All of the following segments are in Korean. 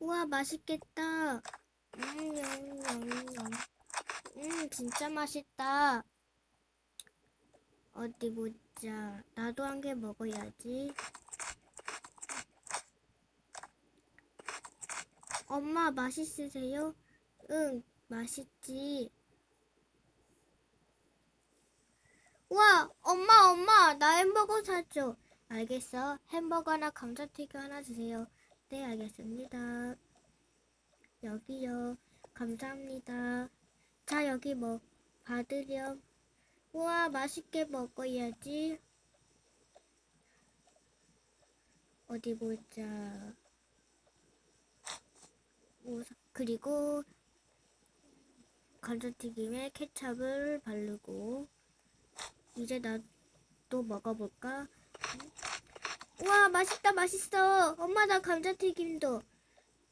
우와, 맛있겠다. 음, 음, 음, 음. 음, 진짜 맛있다. 어디 보자. 나도 한 개 먹어야지. 엄마, 맛있으세요? 응, 맛있지. 우와, 엄마, 엄마, 나 햄버거 사줘. 알겠어. 햄버거나 감자튀김 하나 주세요. 네, 알겠습니다. 여기요. 감사합니다. 자, 여기 뭐 받으렴. 우와, 맛있게 먹어야지. 어디 보자. 오, 그리고 감자튀김에 케찹을 바르고 이제 나도 먹어볼까? 우와, 맛있다, 맛있어. 엄마, 나 감자튀김도.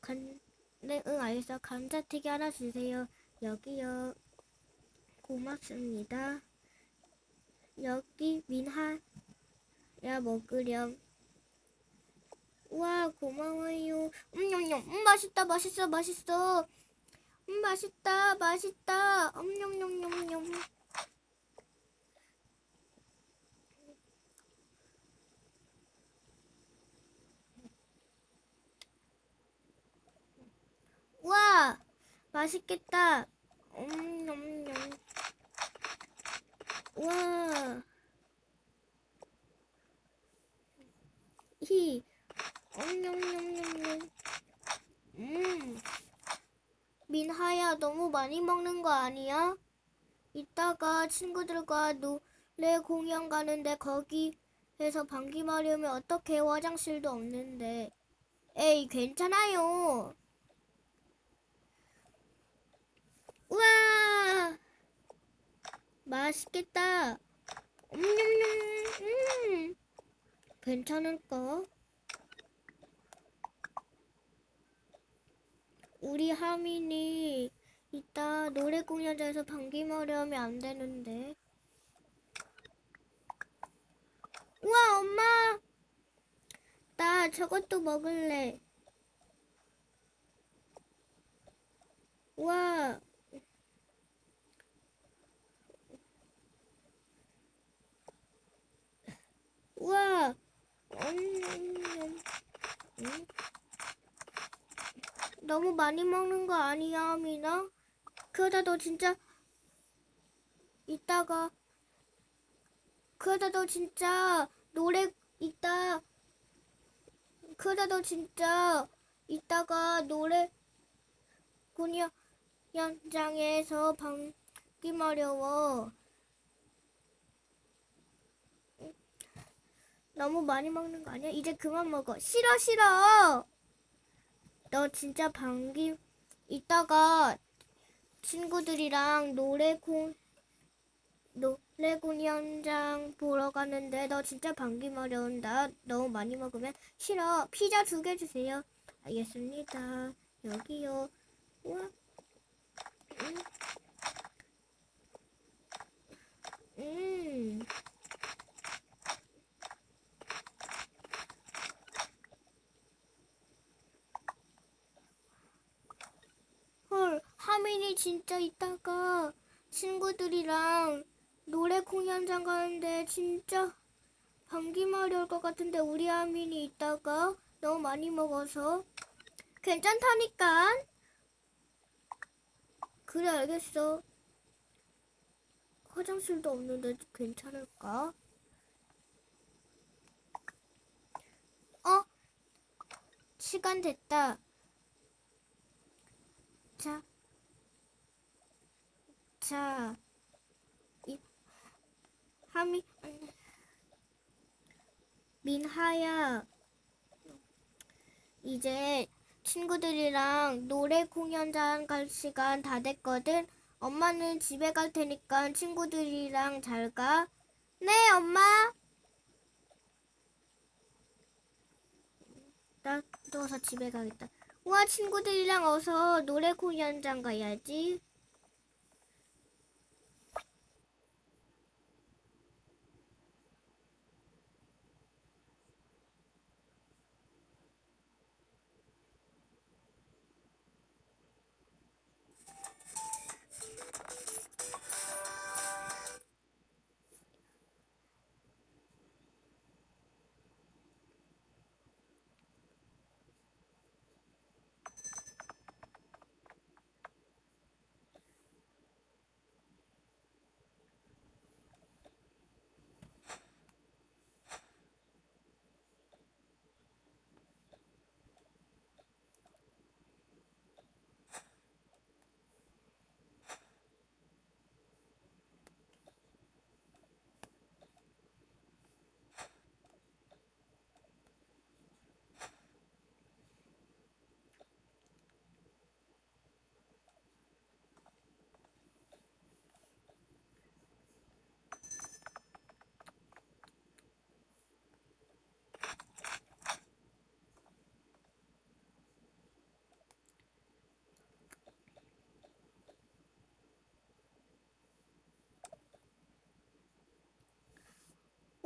간, 네, 응, 알겠어. 감자튀김 하나 주세요. 여기요. 고맙습니다. 여기 민하 야 먹으렴. 우와 고마워요. 음냠냠 음 맛있다 맛있어 맛있어. 음 맛있다 맛있다. 음냠냠냠냠. 와 맛있겠다. 음, 냠냠. 와. 히. 엄냠냠냠냠. 음. 민하야, 너무 많이 먹는 거 아니야? 이따가 친구들과 노래 공연 가는데 거기에서 방귀 마려면 어떻게 화장실도 없는데. 에이, 괜찮아요. 우와! 맛있겠다. 음냠냠. 음. 괜찮을까? 우리 하민이 이따 노래 공연장에서 방귀 마려우면 안 되는데. 우와, 엄마! 나 저것도 먹을래. 우와. 우와. 음. 너무 많이 먹는 거 아니야, 미나? 그러다 너 진짜 이따가 그러다 너 진짜 노래 이따 그러다 너 진짜 이따가 노래 공연 연장에서 방귀 마려워. 너무 많이 먹는 거 아니야? 이제 그만 먹어. 싫어, 싫어. 너 진짜 방귀 이따가 친구들이랑 노래 공 노래 공연장 보러 가는데 너 진짜 방귀 마려운다. 너무 많이 먹으면 싫어. 피자 두 개 주세요. 알겠습니다. 여기요. 우와. 음. 음. 헐, 하민이 진짜 이따가 친구들이랑 노래 공연장 가는데 진짜 감기 마려울 것 같은데 우리 하민이 이따가 너무 많이 먹어서 괜찮다니까. 그래 알겠어. 화장실도 없는데 괜찮을까? 어? 시간 됐다. 자, 자, 이, 하미, 민하야, 이제 친구들이랑 노래 공연장 갈 시간 다 됐거든. 엄마는 집에 갈 테니까 친구들이랑 잘 가. 네, 엄마. 나도 어서 집에 가겠다. 와, 친구들이랑 어서 노래 공연장 가야지.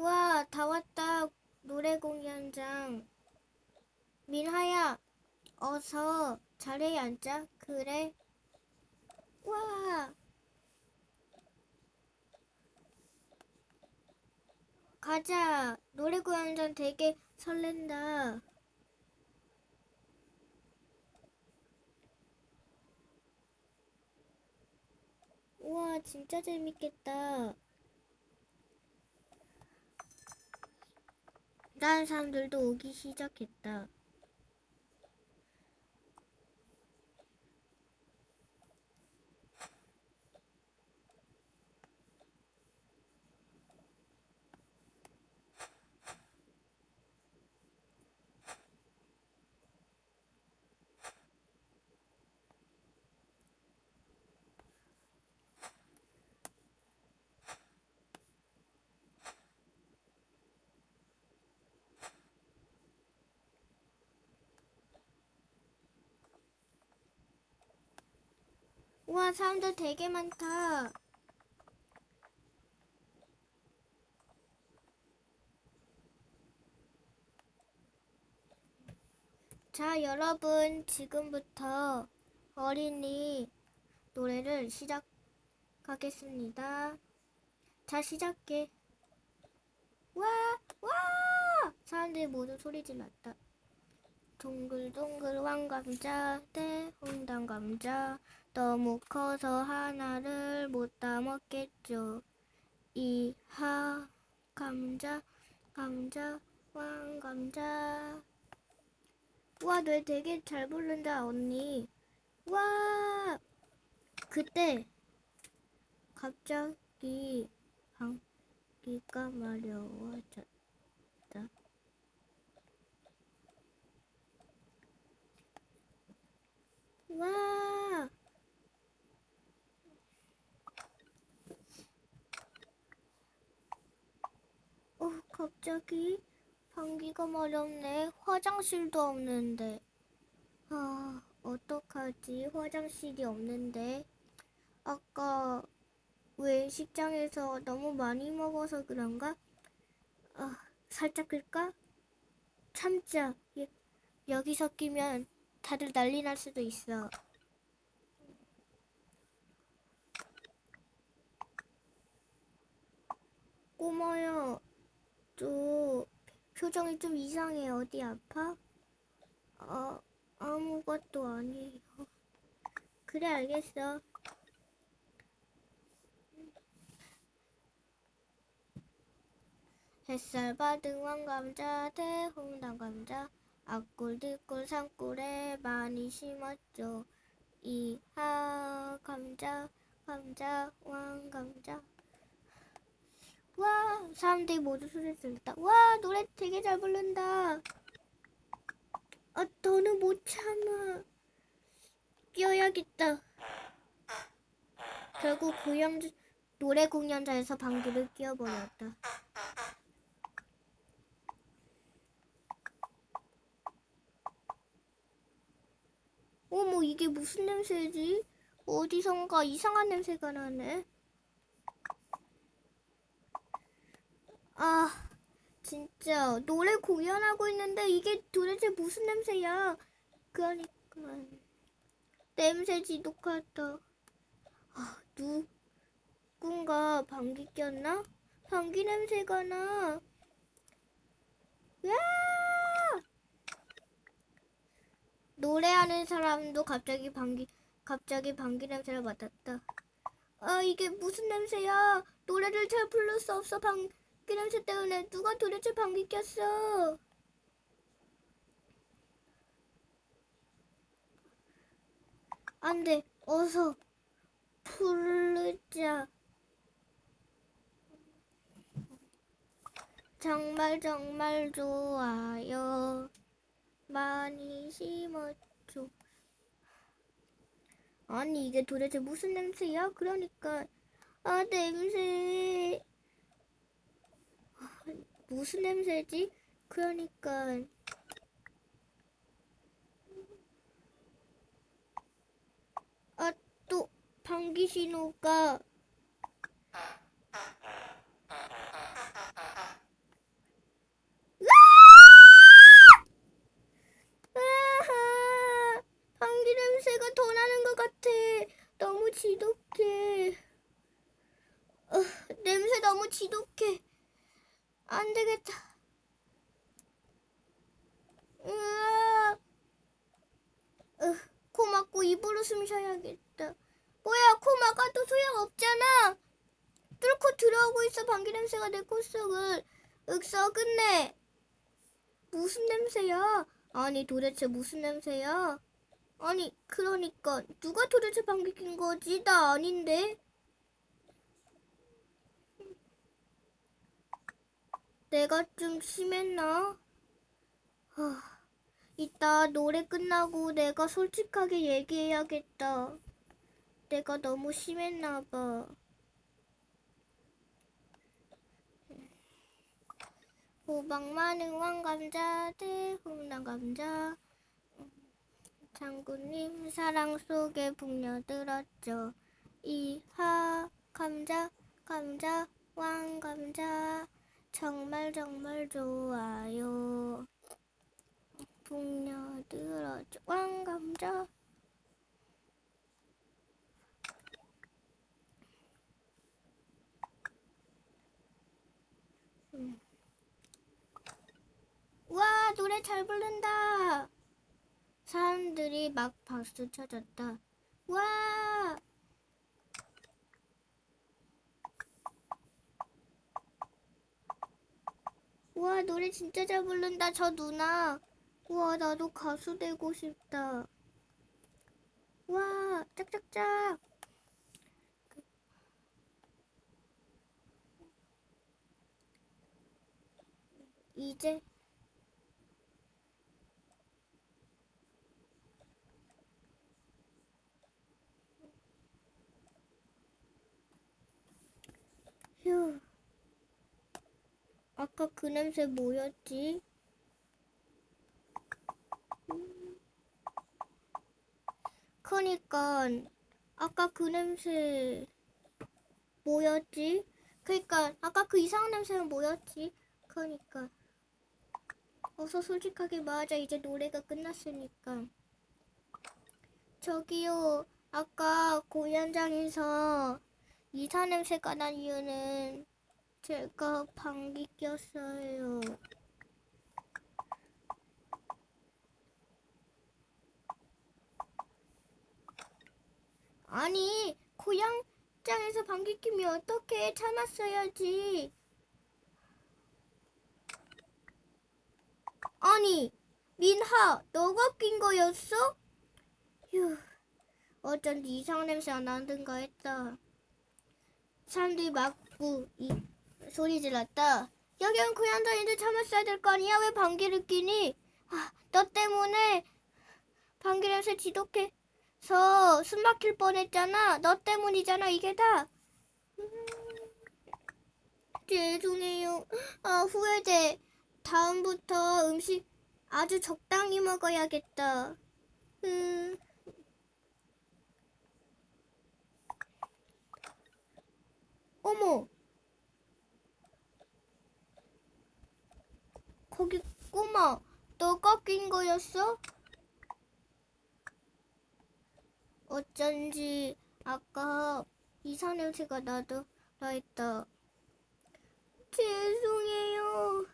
와, 다 왔다. 노래 공연장. 민하야, 어서 자리에 앉자. 그래. 와. 가자. 공연장 되게 설렌다. 우와, 진짜 재밌겠다. 다른 사람들도 오기 시작했다. 우와, 사람들 되게 많다. 자, 여러분, 지금부터 어린이 노래를 시작하겠습니다. 자, 시작해. 와, 와! 사람들이 모두 소리 질렀다. 동글동글 왕감자 대 홍당감자 너무 커서 하나를 못다 먹겠죠. 이 하 감자 감자 왕 감자 와, 너 되게 잘 부른다, 언니. 와! 그때 갑자기 방귀가 마려워졌다. 와! 어, 갑자기 방귀가 마렵네. 화장실도 없는데. 아, 어떡하지? 화장실이 없는데. 아까 외식장에서 너무 많이 먹어서 그런가? 아, 살짝 끌까? 참자. 여, 여기서 끼면 다들 난리 날 수도 있어. 꼬마야, 저 표정이 좀 이상해. 어디 아파? 아, 아무것도 아니에요. 그래, 알겠어. 햇살 받은 왕감자 대홍당 감자 앞골 뒷골 산골에 많이 심었죠. 이하 감자 감자 왕감자 와 사람들이 모두 소리 질렀다. 와 노래 되게 잘 부른다. 아 더는 못 참아. 끼어야겠다. 결국 공연 노래 공연장에서 방귀를 끼워버렸다. 어머, 이게 무슨 냄새지? 어디선가 이상한 냄새가 나네. 아, 진짜 노래 공연하고 있는데 이게 도대체 무슨 냄새야? 그러니까 냄새 지독하다. 아, 누군가 방귀 꼈나? 방귀 냄새가 나. 야! 노래하는 사람도 갑자기 방귀 갑자기 방귀 냄새를 맡았다. 아 이게 무슨 냄새야? 노래를 잘 부를 수 없어 방 귀 냄새 때문에 누가 도대체 방귀 꼈어? 안 돼 어서 부르자. 정말 정말 좋아요. 많이 심었죠. 아니 이게 도대체 무슨 냄새야? 그러니까 아 냄새 아, 무슨 냄새지? 그러니까 아 또 방귀 신호가 방귀 냄새가 더 나는 것 같아. 너무 지독해. 어, 냄새 너무 지독해. 안 되겠다. 으아. 으, 코 막고 입으로 숨 쉬어야겠다. 뭐야, 코 막아도 소용없잖아. 뚫고 들어오고 있어, 방귀 냄새가 내 코 속을. 윽, 썩은네. 무슨 냄새야? 아니, 도대체 무슨 냄새야? 아니, 그러니까 누가 도대체 방귀 낀 거지? 나 아닌데. 내가 좀 심했나? 하, 이따 노래 끝나고 내가 솔직하게 얘기해야겠다. 내가 너무 심했나 봐. 호박 많은 왕감자 대 홍남 감자 장군님 사랑 속에 북녀들었죠 이하 감자 감자 왕감자 정말 정말 좋아요. 북녀들었죠 왕감자. 음. 와 노래 잘 부른다. 사람들이 막 박수 쳐줬다. 와 와, 노래 진짜 잘 부른다, 저 누나. 와, 나도 가수 되고 싶다. 와, 짝짝짝. 이제 휴. 아까 그 냄새 뭐였지? 음. 그니까 아까 그 냄새 뭐였지? 그니까 아까 그 이상한 냄새는 뭐였지? 그니까 어서 솔직하게 말하자 이제 노래가 끝났으니까 저기요 아까 공연장에서 이사 냄새가 난 이유는 제가 방귀 꼈어요. 아니, 고향장에서 방귀 끼면 어떻게 참았어야지. 아니, 민하, 너가 낀 거였어? 휴, 어쩐지 이상한 냄새가 나든가 했다. 사람들이 막고 이 소리 질렀다. 여긴 고향장인데 참았어야 될 거 아니야? 왜 방귀를 끼니? 아, 너 때문에 방귀 냄새 지독해서 숨 막힐 뻔했잖아. 너 때문이잖아, 이게 다. 음, 죄송해요. 아, 후회돼. 다음부터 음식 아주 적당히 먹어야겠다. 음. 어머. 거기 꼬마, 너가 낀 거였어? 어쩐지 아까 이상 냄새가 나더라 했다. 죄송해요.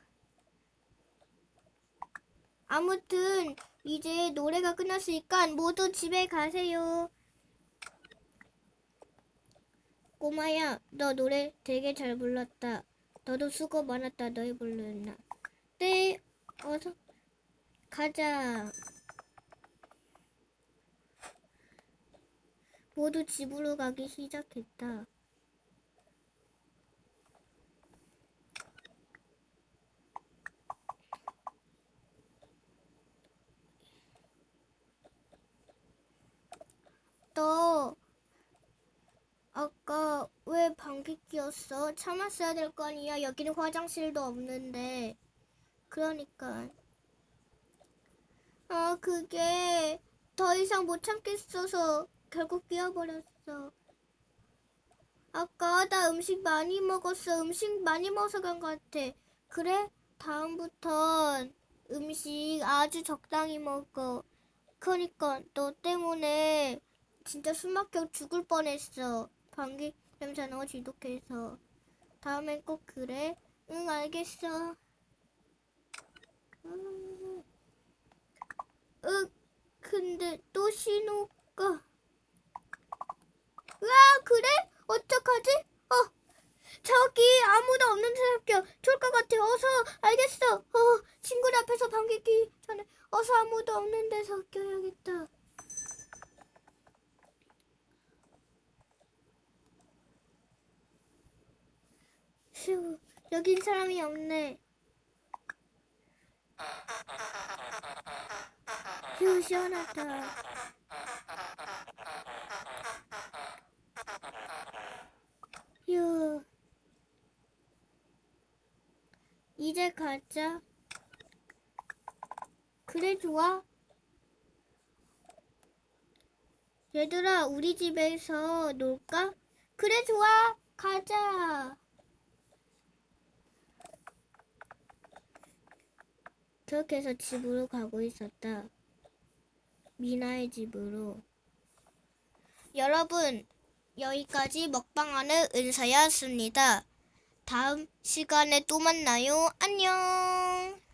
아무튼 이제 노래가 끝났으니까 모두 집에 가세요. 꼬마야, 너 노래 되게 잘 불렀다. 너도 수고 많았다. 너희 불렀나? 네, 어서 가자. 모두 집으로 가기 시작했다. 너 아까 왜 방귀 뀌었어? 참았어야 될 거 아니야. 여기는 화장실도 없는데. 그러니까. 아, 그게 더 이상 못 참겠어서 결국 끼어버렸어. 아까 나 음식 많이 먹었어. 음식 많이 먹어서 그런 것 같아. 그래? 다음부턴 음식 아주 적당히 먹어. 그러니까 너 때문에 진짜 숨 막혀 죽을 뻔했어. 방귀 냄새 너무 지독해서. 다음엔 꼭 그래? 응, 알겠어. 음. 으, 근데 또 신호가 갈까? 으아, 그래? 어떡하지? 어, 저기 아무도 없는 학교 좋을 것 같아. 어서, 알겠어. 어, 친구들 앞에서 반기기 전에 어서 아무도 없는 데서 껴야겠다. 휴, 여긴 사람이 없네. 휴, 시원하다. 휴. 이제 가자. 그래, 좋아. 얘들아, 우리 집에서 놀까? 그래, 좋아. 가자. 그렇게 해서 집으로 가고 있었다. 미나의 집으로. 여러분, 여기까지 먹방하는 은서였습니다. 다음 시간에 또 만나요. 안녕!